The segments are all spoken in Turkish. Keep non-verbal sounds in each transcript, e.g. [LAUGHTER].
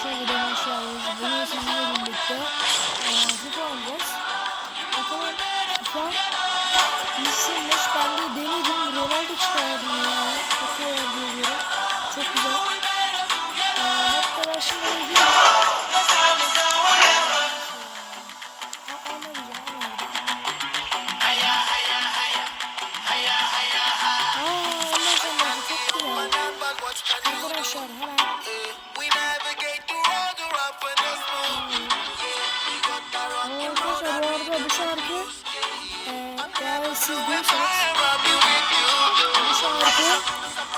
denen şey alıyoruz. Bunu sizinle birlikte FIFA alacağız. Bakalım şu an düşünmüş. Ben de denedim. Ronaldo çıkardım ya. Çok iyi. Çok güzel.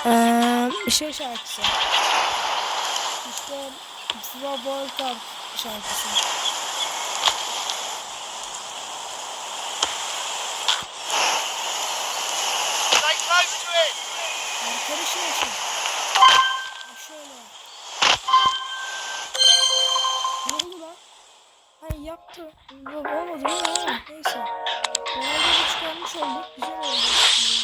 Eee şey şarkısı. İşte World Cup şarkısı. Şöyle. Ne oldu lan? Hayır yaptı. Olmadı? Olmadı. Neyse. Ronaldo'yu çıkarmış olduk. Güzel oldu.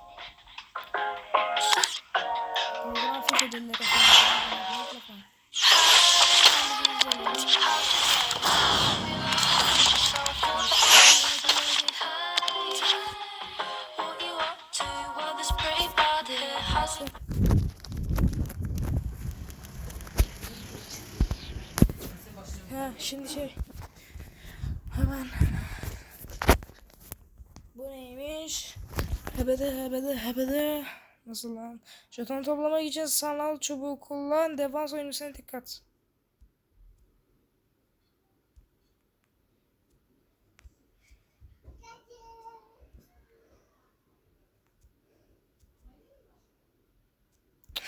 Ha, şimdi şey. Hemen. Bu neymiş? Hebede hebede hebede. Nasıl lan? Jeton toplamak için sanal çubuğu kullan. Defans oyuncusuna dikkat.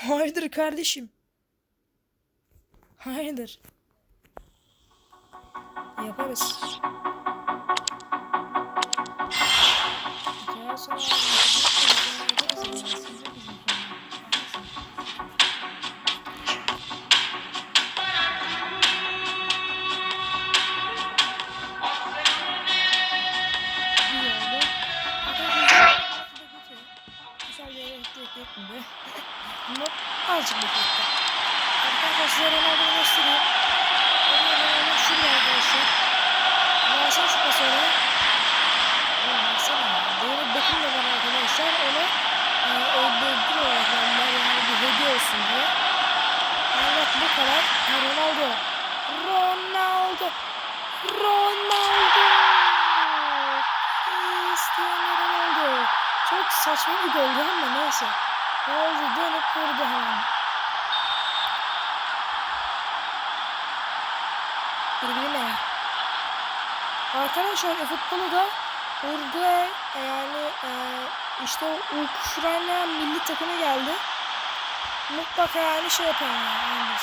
Hayırdır kardeşim? Hayırdır? Yaparız. Hikaye sonra [LAUGHS] Azıcık bekletti. Arkadaşlar size Ronaldo'yu göstereyim. Ronaldo şurada arkadaşlar. Versene şu pası oraya. Oğlum versene ya. David Beckham da var arkadaşlar. Onu e, öldürdüm olarak. Yani bir hediye olsun diye. Evet bu kadar. Ronaldo. Ronaldo. Ronaldo. Cristiano Ronaldo. Çok saçma bir gol ama neyse. Ronaldo dönüp vurdu hemen. Birbirine. Arkadaşlar futbolu da Uruguay e, yani e, işte Ukrayna milli takımı geldi. Mutlaka yani şey yapın yani.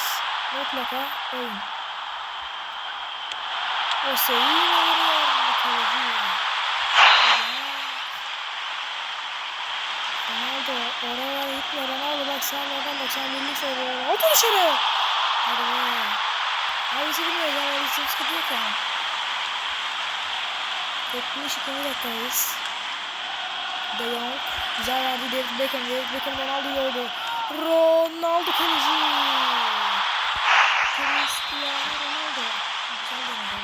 Mutlaka oyun. O sayı veriyor. Ronaldo oraya gitme Ronaldo bak sen oradan bak sen milli söylüyor. Otur dışarı. Hadi be. Abisi bilmiyor ya. Abisi sıkıntı yok yani. 72. dakikadayız. De Jong. Güzel verdi David Beckham. David Beckham Ronaldo'yu oldu. Ronaldo kaleci. Cristiano Ronaldo. Güzel denedi.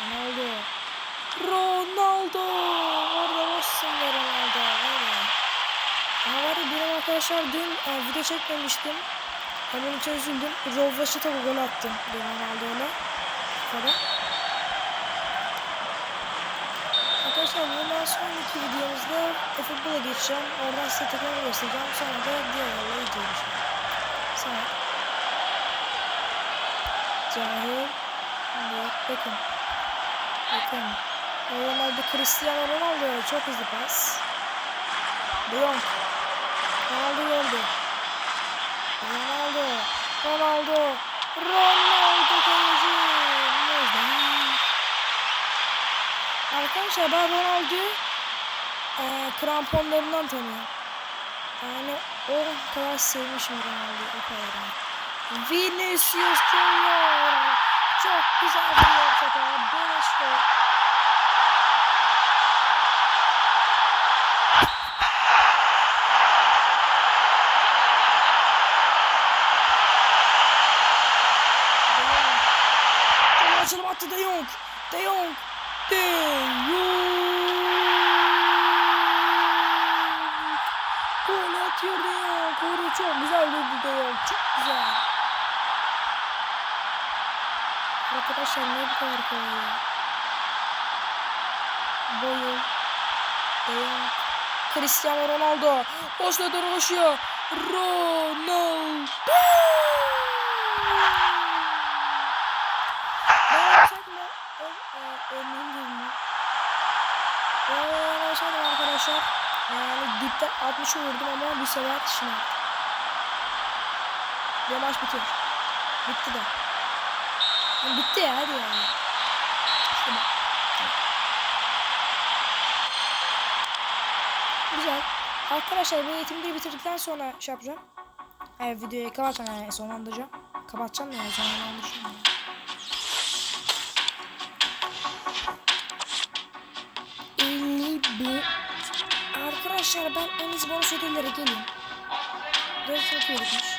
Ronaldo. Ronaldo. Orada boşsun Ronaldo. Böyle. Ama var ya benim arkadaşlar dün e, video çekmemiştim. Bunun için üzüldüm. Rovvaş'a tabi gol attım. Benim Ronaldo'yla. Falan. Arkadaşlar bundan sonraki videomuzda futbola geçeceğim. Oradan size tekrar göstereceğim. Sonra da diğer yerlere gidiyoruz. Sonra. Cahil. Evet, bakın. Bakın. Ronaldo Cristiano Ronaldo çok hızlı pas. Jong. Ronaldo gördü. Ronaldo. Ronaldo. Ronaldo kaleci. Arkadaşlar ben Ronaldo'yu eee kramponlarından tanıyorum. Yani o kadar sevmişim Ronaldo'yu o kadar. Vinicius Junior. Çok güzel vuruyor topa. Dönüştü. Gol attı De Jong. De Jong. De Jong. Gol atıyor De Jong. Koru çok güzel vurdu De Jong. Çok güzel. Arkadaşlar ne bu kadar kolay ya. Boyun. De Jong. Cristiano Ronaldo. Boşta doğru koşuyor. Ronaldo. Ben yapsak mı? Ö- e, Emin değilim. Ben yapsaydım arkadaşlar. Yani dipten 60'ı vurdum ama bir sefer şuna. Ve maç bitiyor. Bitti de. Yani bitti ya hadi yani. İşte. Güzel. Arkadaşlar bu eğitimleri bitirdikten sonra şey yapacağım. Evet videoyu kapatacağım yani sonlandıracağım. Kapatacağım yani sonlandıracağım. Yani. bir Arkadaşlar ben en iyisi bonus ödüllere geleyim. Dört yapıyoruz. Dört.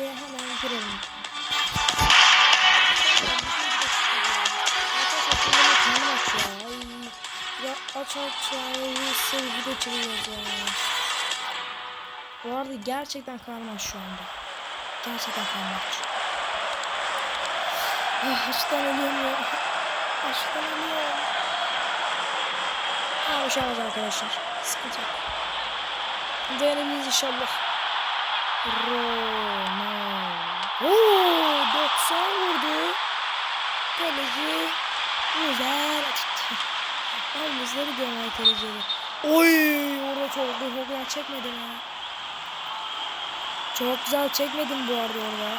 75'e hemen girelim. Ya. Aç aç ya. Sevgi de çeviriyoruz ya. Bu arada gerçekten karnım aç şu anda. Gerçekten karnım aç. Ah, açlıktan ölüyorum ya. Açlıktan ölüyorum. Ha olmaz arkadaşlar. Sıkıntı yok. Denemeyiz inşallah. Ronaldo. Oo, 90 vurdu. Kaleci. Güzel. Diyorum ay kalecileri. Oy orada çok hobiler çekmedim ya. Çok güzel çekmedim bu arada orada.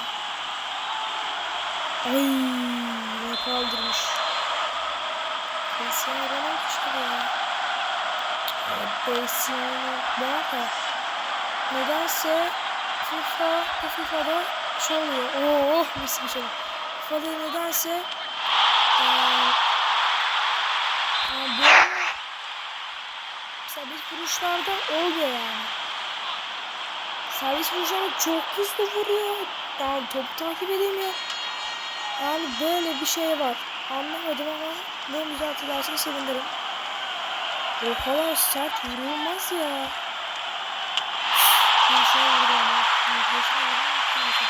Ay ne kaldırmış. Cristiano Ronaldo çıktı ya. Cristiano Ronaldo. Nedense FIFA, FIFA'da şey oluyor. Oh mis bir şey. FIFA'da nedense eee yani vuruşlarda olmuyor yani. Servis vuruşlarda çok hızlı vuruyor. Yani top takip edemiyor. Yani böyle bir şey var. Anlamadım ama bunu düzeltilerseniz sevinirim. O kadar sert vurulmaz ya. Bir şey vurdu ama. Bir şey vurdu ama.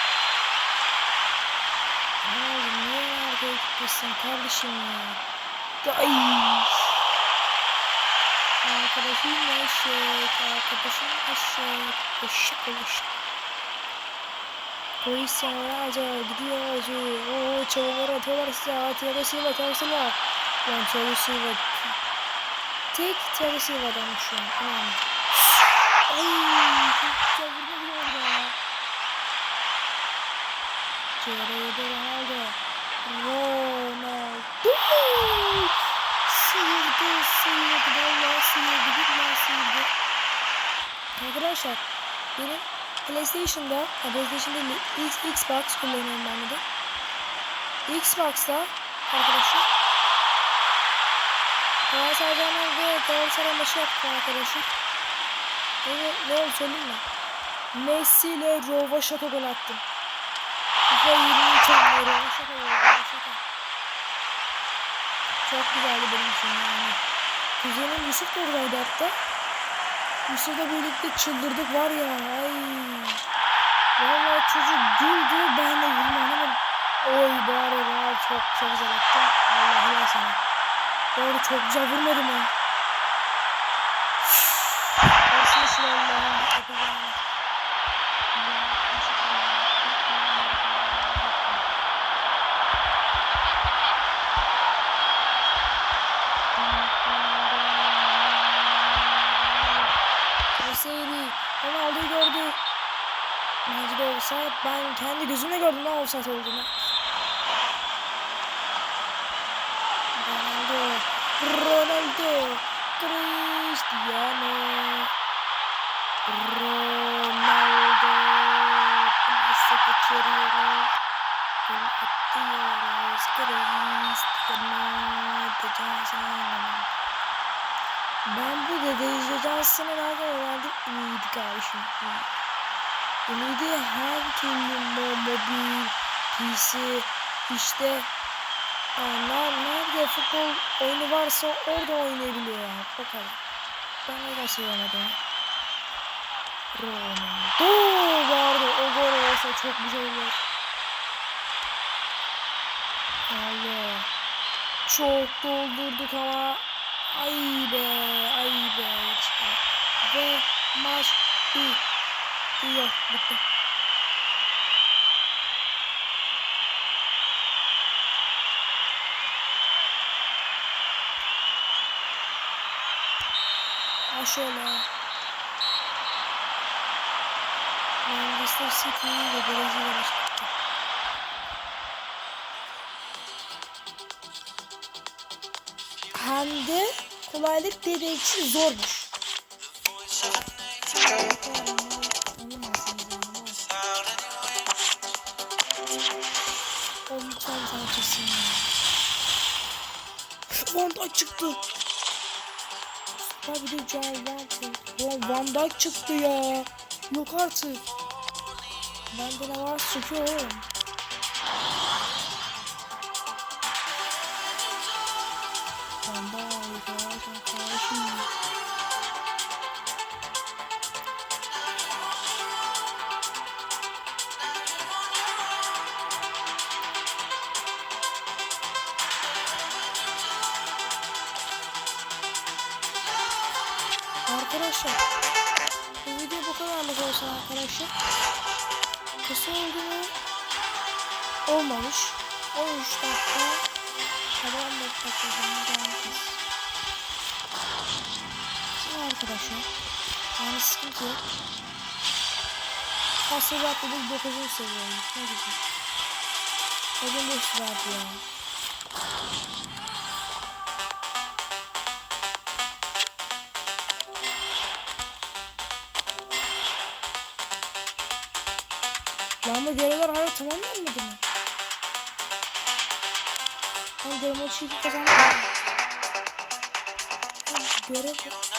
Ne oldu? Niye nerede gitmişsin kardeşim ya? Ay. Arkadaşım eşek, arkadaşım eşek, eşek eşek. Polis yavru ağacı, gidiyor ağacı. Ooo çavuları atıyorlar size, Thiago Silva, Thiago Silva. Lan Thiago Silva. Tek Thiago Silva'dan şu an, tamam. Ayy, çavurda bile orada. Çevreye de Ronaldo. Ooo. Sıyırdı, sıyırdı. Vallahi sıyırdı. Billahi sıyırdı. Arkadaşlar benim PlayStation'da, ha PlayStation değil, Xbox kullanıyorum ben de. Xbox'ta arkadaşlar Galatasaray'dan ve Galatasaray maçı yaptık arkadaşlar. Evet, ne oldu söyleyeyim mi? Messi ile Rovaşat'a gol attım. FIFA 23 tane Rovaşat'a gol Rovaşat'a. Çok güzeldi benim için yani. Kuzenim Yusuf da oradaydı hatta. Yusuf'la birlikte çıldırdık var ya. Ay. Vallahi çocuk güldü ben de anlamadım. Oy bari Ronaldo çok çok güzel attı. Allah helal sana. Doğru çok güzel vurmadı mı? Offside olduğunu. Ronaldo. Ronaldo. Cristiano. Ronaldo. Plase kaçırıyor. Gol atıyoruz. Cristiano. Johnson. Ben bu Dede Johnson'ı nereden öğrendim? Ümidi kardeşim. Ümidi her türlü mo- mobil, PC, işte Aa, nerede futbol oyunu varsa orada oynayabiliyor. O kadar. Ben öyle sevemedim. Ronaldo vardı. O gol olsa çok güzel olur. Allah. Çok doldurduk ama ay be ay be. Ve maç bitiyor. Bitti. Ha şöyle. Manchester City ve Brezilya bitti. Hem de kolaylık dediği için zormuş. Oğlum lütfen çıktı. Tabii de John Van Van, Van çıktı ya. Yok artık. Bende ne var çıkıyor oğlum. Olmamış. 13 dakika. Hadi 14 dakika sonra gelmişiz. Şimdi arkadaşlar. Yani sıkıntı yok. Hasılı atladık 9. seviyeyiz. Ne güzel. Bugün 5 verdi ya. Lan da görevler hala tamamlanmadı mı? Ben görev maçı ilk kazandım. Ben Görev... Tamam.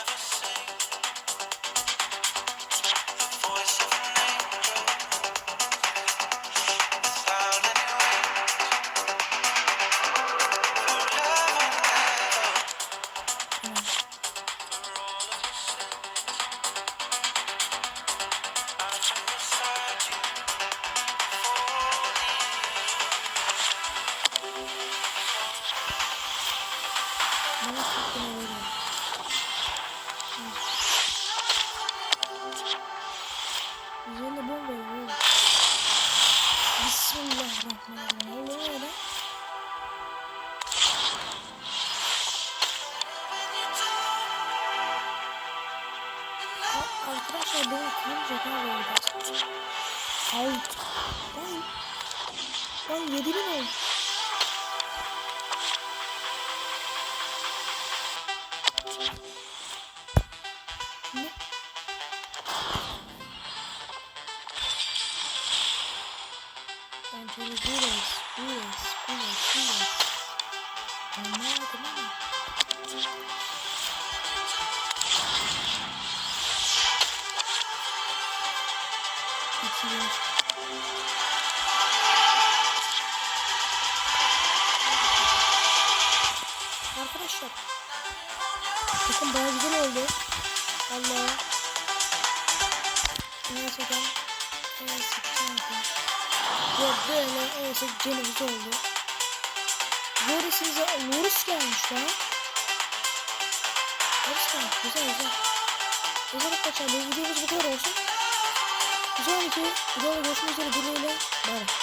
Lan 7000 oldu. Baya güzel oldu. Allah. Neyse ben. Neyse kanka. Yok böyle neyse canımız oldu. Loris'imize Loris gelmiş lan. Loris gelmiş. Güzel güzel. Güzel arkadaşlar. Bu videomuz bu kadar olsun. Güzel bir video. Videoda görüşmek üzere. Dileğiyle. Bye.